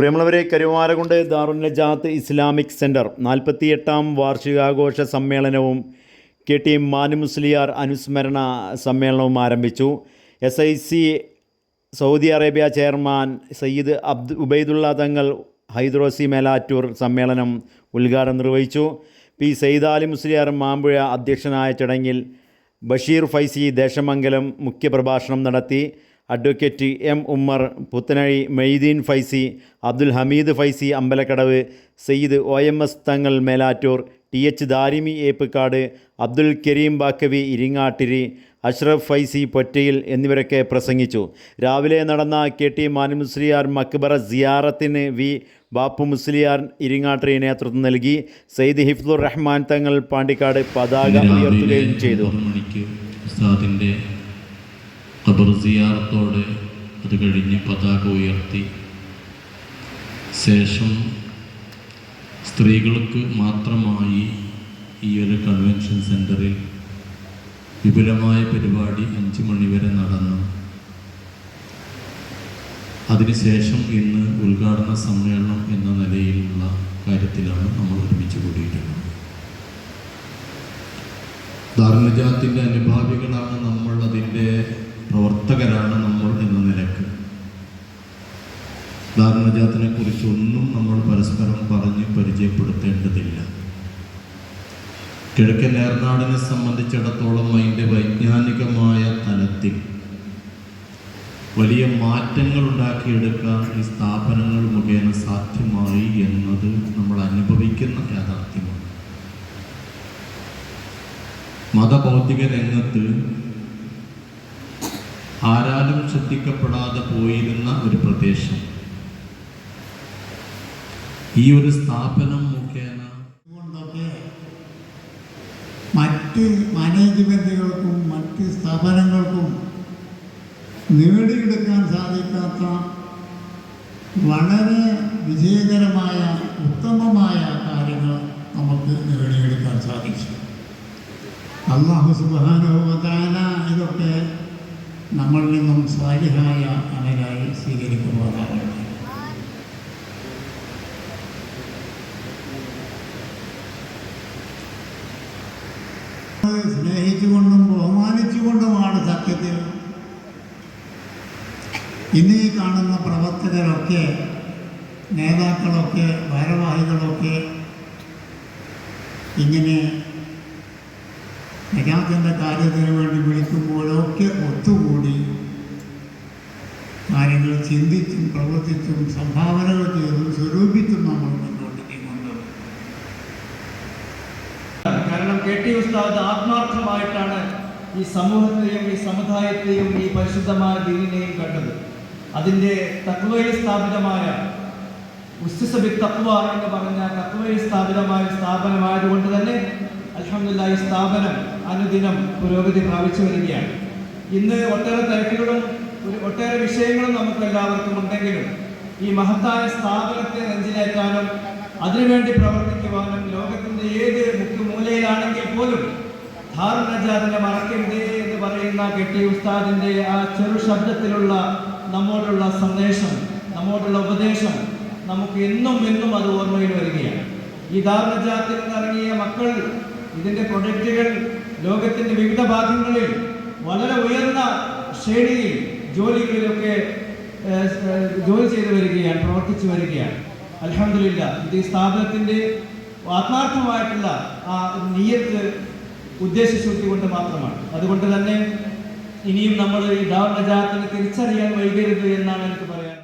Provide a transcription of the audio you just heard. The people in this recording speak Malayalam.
പ്രിയമുള്ളവരെ കരുവാരകുണ്ട് ദാറുൽ നജാത്ത് ഇസ്ലാമിക് സെന്റർ നാൽപ്പത്തിയെട്ടാം വാർഷികാഘോഷ സമ്മേളനവും കെ ടി മാനു മുസ്ലിയാർ അനുസ്മരണ സമ്മേളനവും ആരംഭിച്ചു. S I C Saudi Arabia chairman Sayyid Abdu Ubaidulla Thangal Hydrosi Melattur സമ്മേളനം ഉദ്ഘാടനം നിർവഹിച്ചു. പി സയ്യിദ് മുസ്ലിയാർ മാമ്പുഴ അധ്യക്ഷനായ ചടങ്ങിൽ ബഷീർ ഫൈസി ദേശമംഗലം മുഖ്യപ്രഭാഷണം നടത്തി. Advocate M Ummer Puthanazhi Meythin Faizy Abdul Hameed Faizy Ambalakkadavu Sayyid O M S Thangal Melattur T H Darimi Eppakkad Abdul Kareem Baqavi Iringattiri Ashraf Faizy Pottayil എന്നിവരൊക്കെ പ്രസംഗിച്ചു. രാവിലെ നടന്ന കെ ടി മാനുമുസ്ലിയാർ മക്ബറ സിയാറത്തിന് വി ബാപ്പു മുസ്ലിയാർ ഇരിങ്ങാട്ടിരി നേതൃത്വം നൽകി. സയ്യിദ് ഹിഫ്ദുർ റഹ്മാൻ തങ്ങൾ പാണ്ടിക്കാട് പതാക ഉയർത്തുകയും ചെയ്തു. ആറ് മണിക്ക് ഉസ്താദിന്റെ ഖബർ സിയാറത്തോടെ അത് കഴിഞ്ഞ് പതാക ഉയർത്തി. ശേഷം സ്ത്രീകൾക്ക് മാത്രമായി ഈ ഒരു കൺവെൻഷൻ സെന്ററിൽ വിപുലമായ പരിപാടി അഞ്ച് മണിവരെ നടന്നു. അതിനുശേഷം ഇന്ന് ഉദ്ഘാടന സമ്മേളനം എന്ന നിലയിലുള്ള കാര്യത്തിലാണ് നമ്മൾ ഒരുമിച്ച് കൂടിയിട്ടുള്ളത് ധാർമ്മജാത്തിന്റെ അനുഭാവികളാണ് നമ്മൾ അതിന്റെ പ്രവർത്തകരാണ് നമ്മൾ എന്ന നിലയ്ക്ക്. ധാർമ്മജാത്തിനെ കുറിച്ചൊന്നും നമ്മൾ പരസ്പരം പറഞ്ഞ് പരിചയപ്പെടുത്തേണ്ടതില്ല. കിഴക്കൻ ഏർനാടിനെ സംബന്ധിച്ചിടത്തോളം അതിന്റെ വൈജ്ഞാനികമായ തലത്തിൽ വലിയ മാറ്റങ്ങൾ ഉണ്ടാക്കിയെടുക്കാൻ ഈ സ്ഥാപനങ്ങൾ മുഖേന സാധ്യമായി എന്നത് നമ്മൾ അനുഭവിക്കുന്ന യാഥാർത്ഥ്യമാണ്. മതഭൗതിക രംഗത്ത് ആരാലും ശ്രദ്ധിക്കപ്പെടാതെ പോയിരുന്ന ഒരു പ്രദേശം. ഈ ഒരു സ്ഥാപനം മുഖേന മറ്റ് മാനേജ്മെന്റുകൾക്കും മറ്റ് സ്ഥാപനങ്ങൾക്കും നേടിയെടുക്കാൻ സാധിക്കാത്ത വളരെ വിജയകരമായ ഉത്തമമായ കാര്യങ്ങൾ നമുക്ക് നേടിയെടുക്കാൻ സാധിച്ചു. അള്ളാഹു ഇതൊക്കെ നമ്മളിൽ നിന്നും സ്വാലിഹായ അമലായി സ്വീകരിക്കുവാനാവട്ടെ സ്നേഹിച്ചുകൊണ്ടും ബഹുമാനിച്ചുകൊണ്ടുമാണ് സത്യത്തിൽ ഇന്ന് ഈ കാണുന്ന പ്രവർത്തകരൊക്കെ നേതാക്കളൊക്കെ ഭാരവാഹികളൊക്കെ ഇങ്ങനെ നജാത്തിന്റെ കാര്യത്തിന് വേണ്ടി വിളിക്കുമ്പോഴൊക്കെ ഒത്തുകൂടി കാര്യങ്ങൾ ചിന്തിച്ചും പ്രവർത്തിച്ചും സംഭാവനകൾ ചെയ്തും സ്വരൂപിച്ചും നമ്മൾ മുന്നോട്ട് നീങ്ങുന്നത് കാരണം കെ ടി ഉസ്താദ് ആത്മാർത്ഥമായിട്ടാണ് ഈ സമൂഹത്തെയും ഈ സമുദായത്തെയും ഈ പരിശുദ്ധമായ ദീനിനെയും കണ്ടത്. അതിന്റെ തത്വയിൽ സ്ഥാപിതമായ ഉസ്തുസബി തത്വ എന്ന് പറഞ്ഞ തത്വയിൽ സ്ഥാപിതമായ സ്ഥാപനമായതുകൊണ്ട് തന്നെ അലഹമില്ല ഈ സ്ഥാപനം അനുദിനം പുരോഗതി പ്രാപിച്ചു വരികയാണ്. ഇന്ന് ഒട്ടേറെ തിരക്കുകളും ഒരു ഒട്ടേറെ വിഷയങ്ങളും നമുക്ക് എല്ലാവർക്കും ഉണ്ടെങ്കിലും ഈ മഹത്തായ സ്ഥാപനത്തെ നെഞ്ചിലേറ്റാനും അതിനുവേണ്ടി പ്രവർത്തിക്കുവാനും ലോകത്തിന്റെ ഏത് മുക്കുമൂലയിലാണെങ്കിൽ പോലും ധാരണജാതിനെ മറക്കരുതേ എന്ന് പറയുന്ന കെട്ടി ഉസ്താദിന്റെ ആ ചെറു ശബ്ദത്തിലുള്ള നമ്മോടുള്ള സന്ദേശം നമ്മോടുള്ള ഉപദേശം നമുക്ക് എന്നും എന്നും അത് ഓർമ്മയിൽ വരികയാണ്. ഈ ധാരണജാത്തിൽ നിന്ന് ഇറങ്ങിയ മക്കൾ ഇതിന്റെ പ്രൊഡക്റ്റുകൾ ലോകത്തിന്റെ വിവിധ ഭാഗങ്ങളിൽ വളരെ ഉയർന്ന ശ്രേണിയിൽ ജോലികളിലൊക്കെ ജോലി ചെയ്തു വരികയാണ് പ്രവർത്തിച്ചു വരികയാണ്. അലഹമില്ല ഇത് ഈ സ്ഥാപനത്തിന്റെ ആത്മാർത്ഥമായിട്ടുള്ള ആ നീയത്ത് ഉദ്ദേശശുദ്ധി മാത്രമാണ്. അതുകൊണ്ട് തന്നെ ഇനിയും നമ്മൾ ഈ ദാവ നജാത്തിനെ തിരിച്ചറിയാൻ വൈകരുത് എന്നാണ് എനിക്ക് പറയാൻ